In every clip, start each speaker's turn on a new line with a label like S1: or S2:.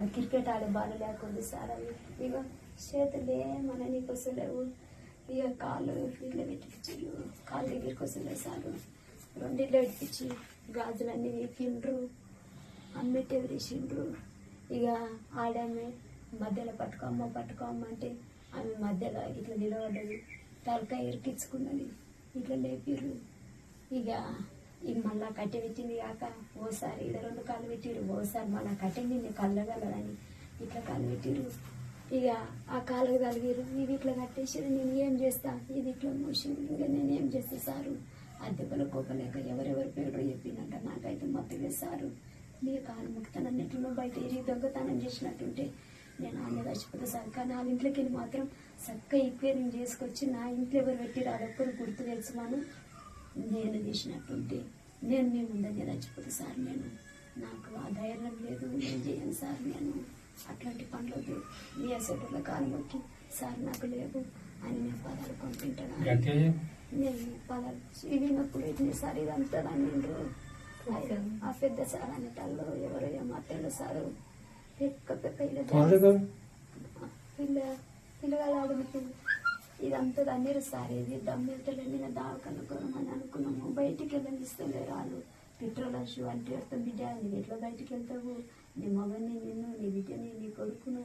S1: Cricket ఆడే ball లేకుండా sir అవి. ఇక చేతులే మన నీకు వస్తలేవు ఇక కాళ్ళు ఇట్లా పెట్టించు కాళ్ళ దగ్గరికి వస్తలేదు సార్. రెండిట్లో పెట్టించి గాజులన్నీ వీకిండ్రు అమ్మిటే వేసిండ్రు ఇక ఆడామె మధ్యలో పట్టుకోమ్మ పట్టుకోమ్మ అంటే ఆమె మధ్యలో ఇట్లా నిలబడ్డది. తలకాయ ఇరికించుకున్నది. ఇట్లా లేపిర్రు. ఇక ఇక మళ్ళా కట్టె పెట్టింది కాక ఓసారి ఇది రెండు కాళ్ళు పెట్టిరు ఓసారి మళ్ళా నేను కళ్ళగలదని ఇట్లా కాళ్ళు పెట్టిరు ఇక ఆ కాళ్ళు కలిగిరు ఇది ఇట్లా కట్టేసారు నేను ఏం చేస్తా? ఇది ఇట్లా మూసింది ఇంకా నేను ఏం చేస్తా సారు? ఆ కోపలేక ఎవరెవరు పేరు చెప్పినంట నాకైతే మత్తులే సారు. మీ కాలు ముక్తానని ఎట్లా బయట ఎరిగి దొంగతనం చేసినట్టుంటే నేను ఆమె చచ్చిపోతా సార్. కానీ వాళ్ళ ఇంట్లోకి వెళ్ళి మాత్రం చక్కగా ఈక్వేరింగ్ చేసుకొచ్చి నా ఇంట్లో ఎవరు పెట్టిరు అదొక్కరు గుర్తు తెలుసుకున్నాను నేను చేసినట్టుంటే నేను మీ ముందని చచ్చిపోతా సార్ నేను. నాకు ఆ ధైర్యం లేదు నేను చేయను సార్ నేను. అట్లాంటి పనులు మీ అసెటర్ల కాలు మొక్కి సార్ నాకు లేవు అని నేను పదాలు పంపింటాను నేను పదాలు ఇవినప్పుడు ఇది సార్ ఇదంతా నిండ్రు ఆ పెద్ద సార్ అనేటాళ్ళు ఎవరో ఏమాత్రంలో సారు. పెక్క
S2: త్వరగా
S1: పిల్ల పిల్లగాళ్ళు ఆడుతూ ఇదంతా దన్నీరు సార్ ఇది. దమ్మెళ్తలే నేను దావకనుకోమని అనుకున్నాము. బయటికి వెళ్ళనిస్తలే రాళ్ళు. పెట్రోల్ షూ అంటే అర్థం. బిడ్డ నువ్వు ఎట్లా బయటికి వెళ్తావు? నీ మగని నిన్ను నీ బిడ్డని నీ కొడుకును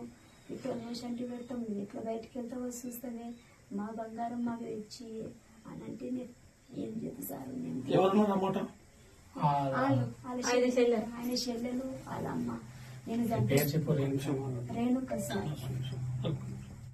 S1: పెట్రోల్ వేసి అంటే పెడతాం. నువ్వు ఎట్లా బయటికి వెళ్తావో చూస్తానే మా బంగారం మాకు తెచ్చి అని అంటే నేను ఏం చేద్దు సార్? నేను వాళ్ళు. వాళ్ళ ఆయన చెల్లెలు. వాళ్ళ అమ్మ. నేను రేణుక సార్.